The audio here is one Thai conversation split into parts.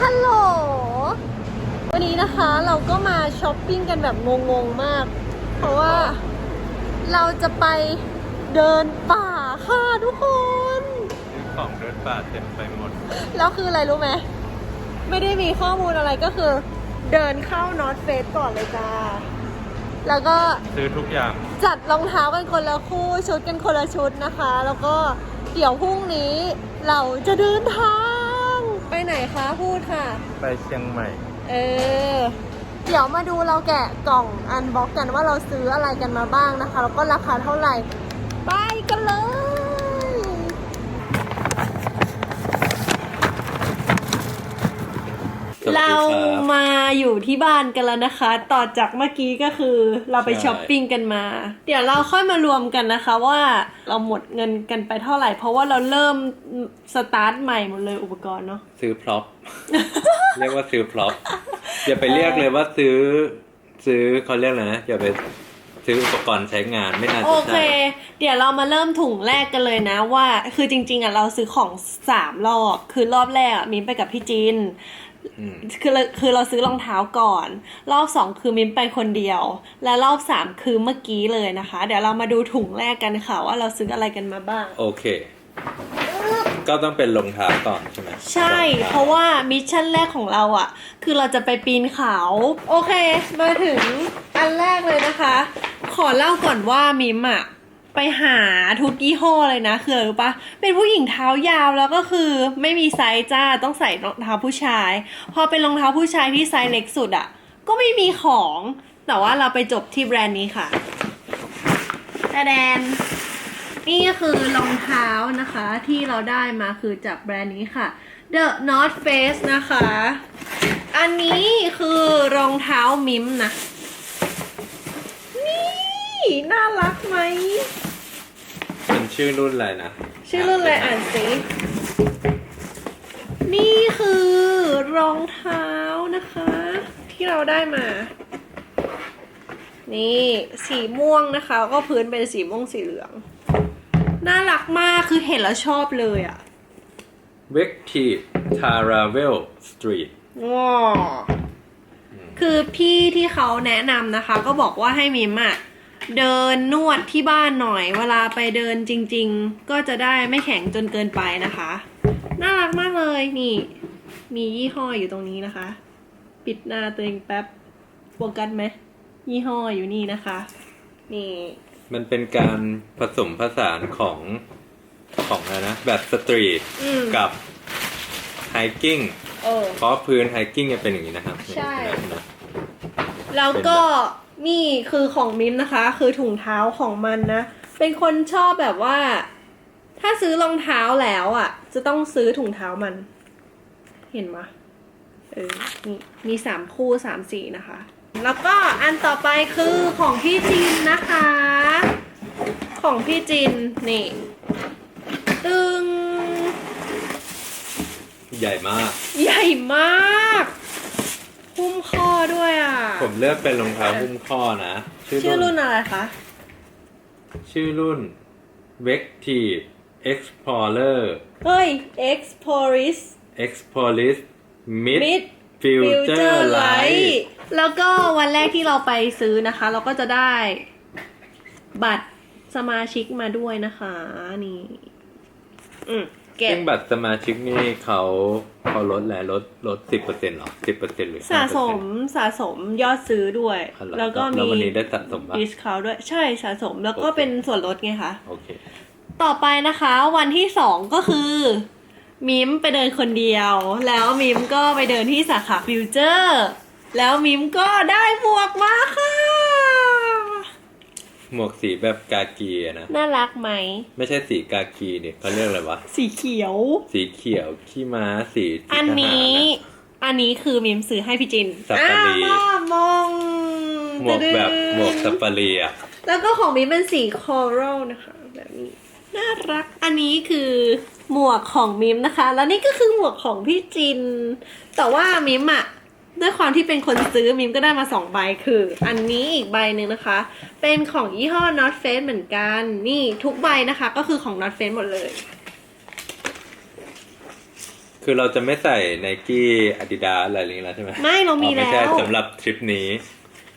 ฮัลโหล วันนี้นะคะเราก็มาช้อปปิ้งกันแบบงงๆมาก เพราะว่าเราจะไปเดินป่าค่ะทุกคน ซื้อของเดินป่าเต็มไปหมด แล้วคืออะไรรู้ไหม ไม่ได้มีข้อมูลอะไรก็คือเดินเข้านอตเฟสก่อนเลยจ้า แล้วก็ซื้อทุกอย่าง จัดรองเท้ากันคนละคู่ชุดกันคนละชุดนะคะ แล้วก็เดี๋ยวพรุ่งนี้เราจะเดินทาง ไปไหนคะพูดค่ะ ไปเชียงใหม่ เออ เดี๋ยวมาดูเราแกะกล่องอันบ็อกกันว่าเราซื้ออะไรกันมาบ้างนะคะ แล้วก็ราคาเท่าไหร่ ไปกันเลย สวัสดีครับ เรามาอยู่ที่บ้านกันแล้วนะคะ ต่อจากเมื่อกี้ก็คือเราไปใช่ช้อปปิ้งกันมา เดี๋ยวเราค่อยมารวมกันนะคะว่าเราหมดเงินกันไปเท่าไหร่ เพราะว่าเราเริ่มสตาร์ทใหม่หมดเลยอุปกรณ์เนาะซื้อพร็อพเรียกว่าซื้อพร็อพอย่าไปเรียกเลยว่าซื้อซื้อเขาเรียกอะไรนะอย่าไป ซื้ออุปกรณ์ใช้งานไม่น่าโอจะเคใช่เดี๋ยวเรามาเริ่มถุงแรกกันเลยนะว่า คือจริง ๆอะเราซื้อของสามรอบ คือรอบแรกอะมิ้นไปกับพี่จิน อืมคือเราคือเราซื้อรองเท้าก่อน รอบสองคือมิ้นไปคนเดียว และรอบสามคือเมื่อกี้เลยนะคะ เดี๋ยวเรามาดูถุงแรกกันค่ะว่าเราซื้ออะไรกันมาบ้าง โอเค ก็ต้องเป็นรองเท้าก่อนใช่ไหมใช่องท้เพราะว่ามิชชั่นแรกของเราอะ คือเราจะไปปีนเขา โอเค มาถึงอันแรกเลยนะคะ ขอเล่าก่อนว่ามิมอะไปหาทุกยี่ห้อเลยนะ คืออะไรรู้ปะเป็นผู้หญิงเท้ายาวแล้วก็คือไม่มีไซส์จ้าต้องใส่รองเท้าผู้ชาย พอเป็นรองเท้าผู้ชายที่ไซส์เล็กสุดอะ ก็ไม่มีของ แต่ว่าเราไปจบที่แบรนด์นี้ค่ะแต่แดน นี่ก็คือรองเท้านะคะที่เราได้มาคือจากแบรนด์นี้ค่ะ The North Face นะคะ อันนี้คือรองเท้ามิมนะ นี่ น่ารักไหม เป็นชื่อรุ่นอะไรนะ ชื่อรุ่นอะไรอ่านสิ นี่คือรองเท้านะคะ ที่เราได้มา นี่ สีม่วงนะคะแล้วก็พื้นเป็นสีม่วงสีเหลือง น่ารักมากคือเห็นแล้วชอบเลยอะ่ะเวกทีทาราเวลสตรีทว้าวคือพี่ที่เขาแนะนำนะคะ ก็บอกว่าให้มิมอะเดินนวดที่บ้านหน่อย เวลาไปเดินจริง ๆ ก็จะได้ไม่แข็งจนเกินไปนะคะ น่ารักมากเลยนี่ มียี่ห้ออยู่ตรงนี้นะคะ ปิดหน้าตัวเองแป๊บโฟกัสไหมยี่ห้ออยู่นี่นะคะ นี่ มันเป็นการผสมผสานของของอะไรนะ แบบสตรีทอืมกับไฮกิ้งเออ เพราะพื้นไฮกิ้งจะเป็นอย่างนี้นะครับใช่เห็นไหมแล้วก็นี่คือของมิมนะคะ คือถุงเท้าของมันนะ เป็นคนชอบแบบว่า ถ้าซื้อรองเท้าแล้วอะ จะต้องซื้อถุงเท้ามัน เห็นไหมยเออนี่มีสามคู่สามสีนะคะ แล้วก็อันต่อไปคือของพี่จินนะคะ ของพี่จินนี่ ตึง ใหญ่มาก ใหญ่มากหุ้มข้อด้วยอะ ผมเลือกเป็นรองเท้าหุ้มข้อนะ ชื่อชื่อรุ่รุ่นนอะไรคะ ชื่อรุ่น v e c t i v e Explorer เฮ้ย Exploris Exploris Mid Mid Future Future Light Light แล้วก็วันแรกที่เราไปซื้อนะคะ เราก็จะได้บัตรสมาชิกมาด้วยนะคะ นี่ อืมเก็บซึ่งบัตรสมาชิกนี่เขาเขาลดแหละลดลดสิบเปอร์เซ็นต์หรอสิบเปอร์เซ็นต์หรือสะสม5%สะสมยอดซื้อด้วยอ๋อเหรอแล้วก็แล้วมีวันนี้ได้สะสมปะดิสคาวด้วยใช่สะสมแล้วก็โอเคเป็นส่วนลดไงคะโอเคต่อไปนะคะ วันที่สองก็คือ มิมไปเดินคนเดียว แล้วมิมก็ไปเดินที่สาขาฟิวเจอร์ แล้วมิมก็ได้หมวกมาค่ะ หมวกสีแบบกากีอะนะ น่ารักไหม ไม่ใช่สีกากีเนี่ยเขาเรียกอะไรวะ สีเขียว สีเขียวขี้ม้าสีสีอันทหารนี้ะอันนี้คือมิมซื้อให้พี่จินซาฟารี อ้าวมองหมวกแบบหมวกซาฟารีอะแล้วก็ของมิมเป็นสีคอรัลนะคะ แบบนี้ น่ารัก อันนี้คือหมวกของมิมนะคะ แล้วนี่ก็คือหมวกของพี่จิน แต่ว่ามิมอะ ด้วยความที่เป็นคนซื้อมิมก็ได้มาสองใบคือ อันนี้อีกใบหนึ่งนะคะ เป็นของยี่ห้อ North Face เหมือนกัน นี่ทุกใบนะคะก็คือของ North Face หมดเลย คือเราจะไม่ใส่ไนกี้อาดิดาอะไรอย่างนี้แล้วใช่ไหมไม่เรามีอ๋อไม่แล้ใช่ว สำหรับทริปนี้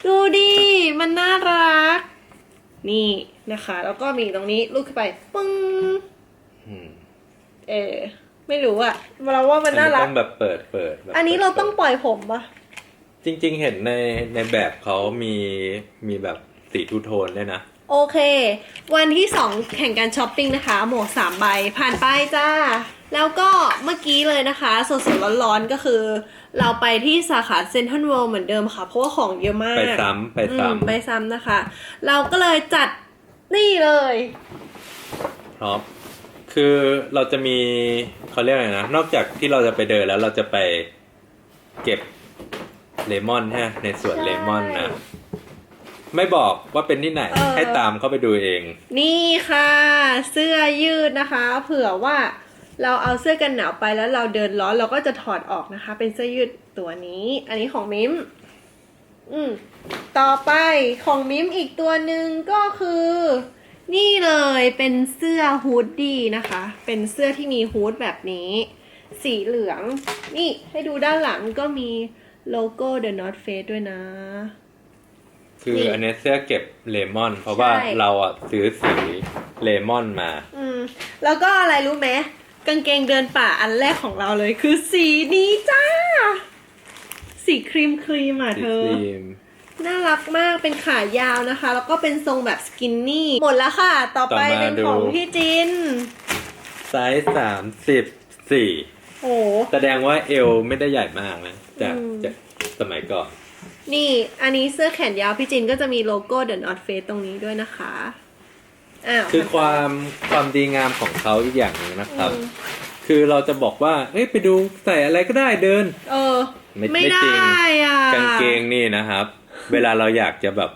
ดูดิมันน่ารัก นี่นะคะ แล้วก็มีตรงนี้ลูกขึ้นไปปึ้งอืม เออ ไม่รู้อะเราว่ามันน่ารัอัก ต้องแบบเปิดเปิดแบบอันนี้เราต้องปิดปล่อยผมปะจริง ๆ เห็นในในแบบเขามีมีแบบสีทูโทนด้วยนะ โอเค วันที่สองแข่งการช้อปปิ้งนะคะ หมวกสามใบผ่านไปจ้า แล้วก็เมื่อกี้เลยนะคะ สดๆร้อนๆก็คือ เราไปที่สาขาเซ็นทรัลเวิลด์เหมือนเดิมค่ะ เพราะว่าของเยอะมาก ไปซ้ำไปอืซ้มไปซ้ำนะคะ เราก็เลยจัดนี่เลยำพร้อม คือเราจะมีเขาเรียกอะไรนะ นอกจากที่เราจะไปเดินแล้วเราจะไปเก็บเลมอนฮะในสวนใช่เลมอนนะ ไม่บอกว่าเป็นที่ไหนเออ ให้ตามเข้าไปดูเอง นี่ค่ะ เสื้อยืดนะคะ เผื่อว่าเราเอาเสื้อกันหนาวไปแล้วเราเดินร้อนเราก็จะถอดออกนะคะ เป็นเสื้อยืดตัวนี้ อันนี้ของมิมอืมต่อไปของมิมอีกตัวหนึ่งก็คือ นี่เลยเป็นเสื้อฮูดดี้นะคะ เป็นเสื้อที่มีฮูดแบบนี้ สีเหลือง นี่ให้ดูด้านหลังก็มีโลโก้ The North Face ด้วยนะ คือนี่อันนี้เสื้อเก็บเลมอน เพราะว่าใช่เราอะซื้อสีเลมอนมา อืม แล้วก็อะไรรู้ไหมกางเกงเดินป่าอันแรกของเราเลย คือสีนี้จ้า สีครีมครีมอะสีเธคอรีม น่ารักมากเป็นขายาวนะคะ แล้วก็เป็นทรงแบบสกินนี่ หมดแล้วค่ะ ต่อไปต่อมาเป็นของดู พี่จิน ไซส์สามสิบสี่โอ้ แสดงว่าเอวไม่ได้ใหญ่มากนะ จากอืม จากสมัยก่อน นี่ อันนี้เสื้อแขนยาวพี่จินก็จะมีโลโก้ The North Face ตรงนี้ด้วยนะคะ อ้าวคือความความดีงามของเขาอีกอย่างหนึ่งนะครับ อืมคือเราจะบอกว่า เอ้ยไปดูใส่อะไรก็ได้เดิน เออ ไม่ไม่ไม่ได้จริงอะกางเกงนี่นะครับ เวลาเราอยากจะแบบ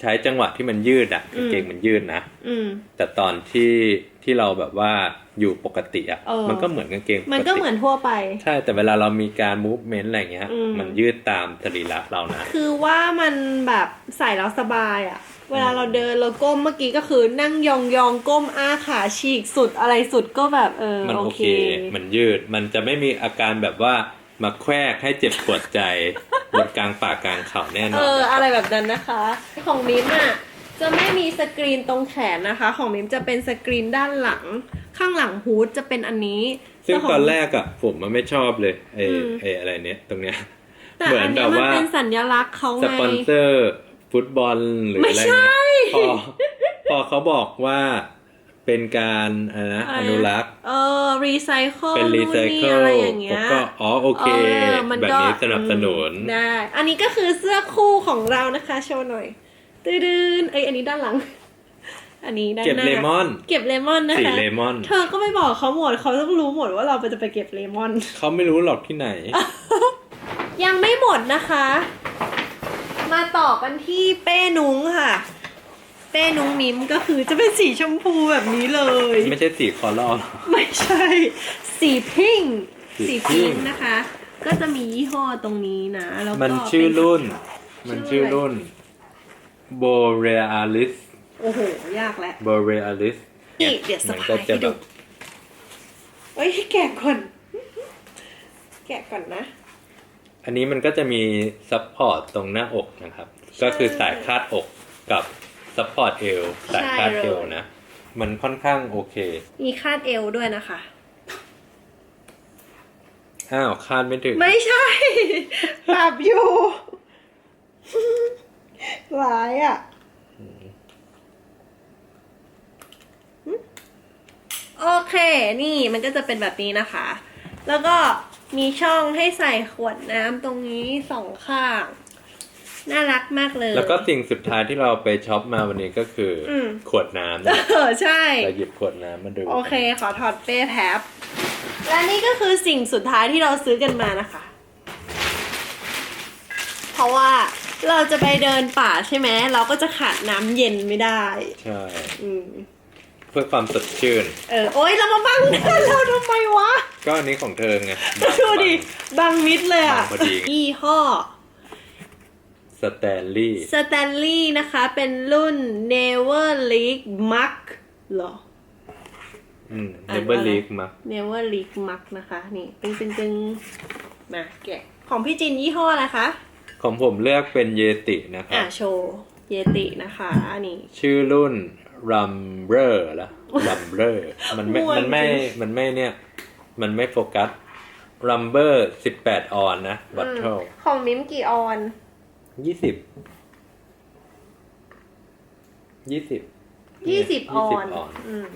ใช้จังหวะที่มันยืดอะกางเกงมันยืดนะอืมแต่ตอนที่ที่เราแบบว่าอยู่ปกติอะเออมันก็เหมือนกางเกงปกติมันก็เหมือนทั่วไป ใช่แต่เวลาเรามีการ movement อะไรเงี้ยอืมมันยืดตามสรีระเรานะ คือว่ามันแบบใส่แล้วสบายอะเวลาเราเดินเราก้มเมื่อกี้ก็คือนั่งยองยองๆก้มอ้าขาฉีกสุดอะไรสุดก็แบบเออมันโอโอเคเค มันยืดมันจะไม่มีอาการแบบว่ามาแควกให้เจ็บปวดใจ บนกลางปากกลางเข่าแน่นเออนอนะคอะไรรับแบบนั้นนะคะ ของมิมอะจะไม่มีสกรีนตรงแขนนะคะ ของมิมจะเป็นสกรีนด้านหลัง ข้างหลังฮูดจะเป็นอันนี้ซึ่งขตอนแรกอะผมมันไม่ชอบเลยไอ้อืมไอ้อะไรเนี้ยตรงเนี้ยแต่เหมืออันนแบนี้บมันว่าเป็นสัญลักษณ์เขาสไงปอนเซอร์ฟุตบอลหรือไม่อะไรใช่เงี้ยพอพอเขาบอกว่า เป็นการอะไรนะอะไรอนะนุรักษ์เออรีไซเคิลเป็นรีไซเคิลอะไรอย่างผเงี้มยก็อ๋อโอเคเออมันแบบก็นี้สนับสนุนอืมได้อันนี้ก็คือเสื้อคู่ของเรานะคะโชว์หน่อยตื้นๆเอ้ยอันนี้ด้านหลัง อันนี้ด้านหเก็บน้าเลมอน เก็บเลมอนนะคะสีเลมอน เธอก็ไม่บอกเขาหมดเขาต้องรู้หมดว่าเราจะไปเก็บเลมอนเขาไม่รู้หรอกที่ไหน ยังไม่หมดนะคะ มาต่อกันที่เป้นุ้งค่ะ เป้นุ้งมิมก็คือจะเป็นสีชมพูแบบนี้เลย ไม่ใช่สีคอร์ลอไม่ใช่ สีพิงค์สีสีพิพิงงค์ ค์นะคะ ก็จะมียี่ห้อตรงนี้นะแล้วก็มันชื่อรุ่นเป็นมันชื่อรุ่น Borealis โอ้โห ยากแล้ว Borealis นี่เดี๋ยวสะมันพาก็ยจะให้แบดูบเอ้ยแกะก่อน แกะก่อนนะ อันนี้มันก็จะมีซัพพอร์ตตรงหน้าอกนะครับ ก็คือสายคาดอกกับ ซัพพอร์ตเอวสายคาดเอวนะ มันค่อนข้างโอเค มีคาดเอวด้วยนะคะ อ้าวคาดไม่ถึง ไม่ใช่ปรับอยู่หลายอะโอเค นี่มันก็จะเป็นแบบนี้นะคะ แล้วก็มีช่องให้ใส่ขวดน้ำตรงนี้สองข้าง น่ารักมากเลย แล้วก็สิ่งสุดท้ายที่เราไปช็อปมาวันนี้ก็คืออมขวดน้ำนะเออใช่เราหยิบขวดน้ำมาดู โอเค ขอถอดเป้แท็บและนี่ก็คือสิ่งสุดท้ายที่เราซื้อกันมานะคะ เพราะว่าเราจะไปเดินป่าใช่ไหมเราก็จะขาดน้ำเย็นไม่ได้ ใช่ อืมเพื่อความสดชื่น เออ โอ๊ยเรามาบังหน้าเราทำไมวะ ก็อันนี้ของเธอไง ดูดิ บังมิดเลยอะบังพอดียี่ห้อส แตนลี่สแตนลีย์นะคะ เป็นรุ่น Never Leak Mug เหรอ อืมอ่าน never ว่าอะไร leak มา Never Leak Mug นะคะ นี่ตึงตึงตึงมาแกะ ของพี่จินยี่ห้ออะไรคะ ของผมเลือกเป็นเยตินะครัอะบ โชว์เยตินะคะอันนี้ ชื่อรุ่น Rumber แล้ว Rumber มันไม่ม่วนมันไม่ จริง มันไม่เนี่ย มันไม่โฟกัส Rumber 18ออนนะอืม Bottle ของมิมกี่ออน ยี่สิบ ยี่สิบ ยี่สิบออนออน อืม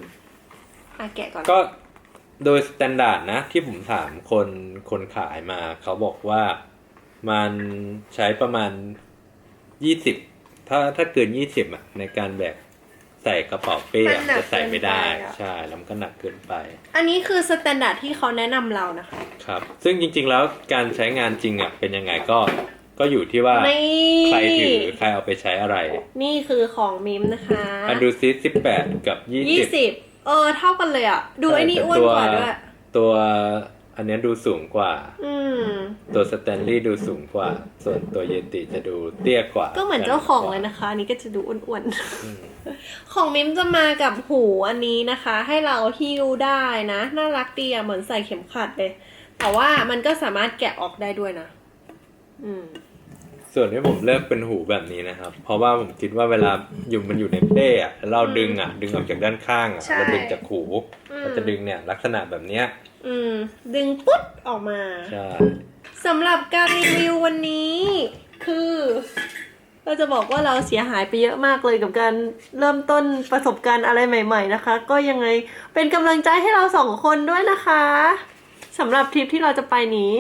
อะแกะก่อน ก็โดยสแตนดาร์ดนะ ที่ผมถามคนคนขายมา เขาบอกว่ามันใช้ประมาณยี่สิบถ้าถ้าเกินยี่สิบอะ ในการแบกใส่กระเป๋าเป้อะจะใส่ไม่ได้ ใช่แล้วมันก็หนักเกินไป อันนี้คือสแตนดาร์ดที่เขาแนะนำเรานะคะ ครับ ซึ่งจริง ๆ แล้วการใช้งานจริงอะเป็นยังไงก็ ก็อยู่ที่ว่านี่ใครถือใครเอาไปใช้อะไร นี่คือของมิมนะคะอันดูซิสิบแปดกับยี่ยี่สิบสิบเออเท่ากันเลยอะ ดูไอ้นี่อ้วนกว่าด้วยตัวอันเนี้ยดูสูงกว่า อืมตัวสแตนลีย์ดูสูงกว่า ส่วนตัวเยติจะดูเตี้ยกว่า ก็เหมือนเจ้าของเลยนะคะ อันนี้ก็จะดูอ้วนๆ ของมิมจะมากับหูอันนี้นะคะ ให้เราหิ้วได้นะ น่ารักดีอะเหมือนใส่เข็มขัดเลย แต่ว่ามันก็สามารถแกะออกได้ด้วยนะ อืม ส่วนที่ผมเลือกเป็นหูแบบนี้นะครับ เพราะว่าผมคิดว่าเวลาอยู่มันอยู่ในเป้อะแล้วเราดึงอะดึงออกจากด้านข้างอะใช่เราดึงจากหูอืมเราจะดึงเนี่ยลักษณะแบบเนี้ยอืม ดึงปุ๊บออกมาใช่สำหรับการรีวิววันนี้ คือ เราจะบอกว่าเราเสียหายไปเยอะมากเลยกับการเริ่มต้นประสบการณ์อะไรใหม่ ๆ นะคะ ก็ยังไงเป็นกำลังใจให้เราสองคนด้วยนะคะสำหรับทริปที่เราจะไปนี้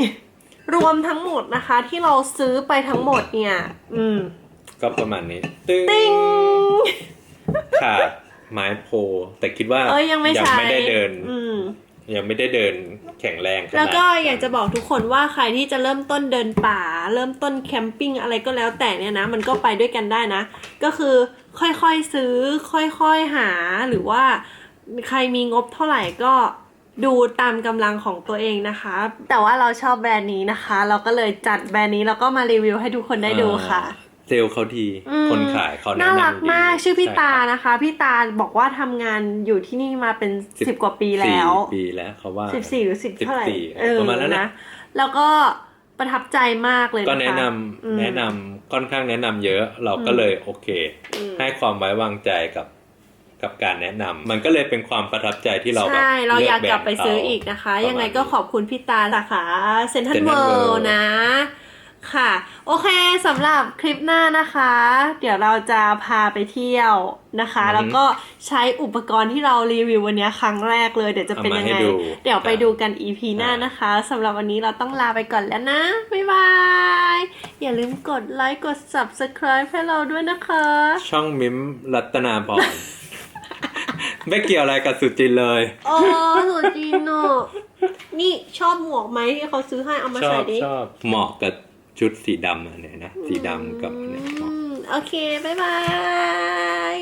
รวมทั้งหมดนะคะ ที่เราซื้อไปทั้งหมดเนี่ย อืม ก็ประมาณนี้ ตึ้งติ้งขาดไม้โพแต่คิดว่าเอ้ยยังไม่ใช้ไม่ได้เดิน อืม ยังไม่ได้เดินแข็งแรงขนาดแล้วก็อยากจะบอกทุกคนว่าใครที่จะเริ่มต้นเดินป่า เริ่มต้นแคมปิ้งอะไรก็แล้วแต่เนี่ยนะ มันก็ไปด้วยกันได้นะ ก็คือค่อยๆซื้อ ค่อยๆหาหรือว่า ใครมีงบเท่าไหร่ก็ ดูตามกำลังของตัวเองนะคะ แต่ว่าเราชอบแบรนด์นี้นะคะ เราก็เลยจัดแบรนด์นี้แล้วก็มารีวิวให้ทุกคนได้ดูค่ะอ่าเซลล์เขาดีอืมคนขายเขาแนะน่านรักำดีมากชื่อพี่ใตานะคะ พี่ตาบอกว่าทำงานอยู่ที่นี่มาเป็นสิบสิบกว่าปีแล้วสี่ปีแล้วเขาว่าสิบสี่หรือสิบเท่าไหร่14เออประมาณนั้นนะนะ แล้วก็ประทับใจมากเลยนะคะก็แนะนำอืมแนะนำค่อนข้างแนะนำเยอะเราก็อืมเลยโอเคอืมให้ความไว้วางใจกับ กับการแนะนำมันก็เลยเป็นความประทับใจที่เราแบบใช่เราอยากแบรนด์กลับไปซื้อเขาอีกนะคะประมาณยังไงก็ขอบคุณพี่ตาสาขาเซนทัน Central เวิล World ด์นะ ค่ะ โอเคสำหรับคลิปหน้านะคะ เดี๋ยวเราจะพาไปเที่ยวนะคะอือฮึแล้วก็ใช้อุปกรณ์ที่เรารีวิววันนี้ครั้งแรกเลย เดี๋ยวจะเป็นเอามายังให้ไงดูเดี๋ยวไปครับดูกัน EP หน้านะคะสำหรับวันนี้เราต้องลาไปก่อนแล้วนะ บ๊ายบาย อย่าลืมกดไลค์กด subscribe ให้เราด้วยนะคะ ช่องมิมรัตนาพร ไม่เกี่ยวอะไรกับสุจินเลยอ๋อสุดจีนเนอะนี่ชอบหมวกไหมที่เขาซื้อให้เอามาชอใส่บดิชอบ เหมาะกับชุดสีดำอันเนี้ยนะ สีดำกับอันเนี้ยเหมาะ อืมโอเค บ๊ายบาย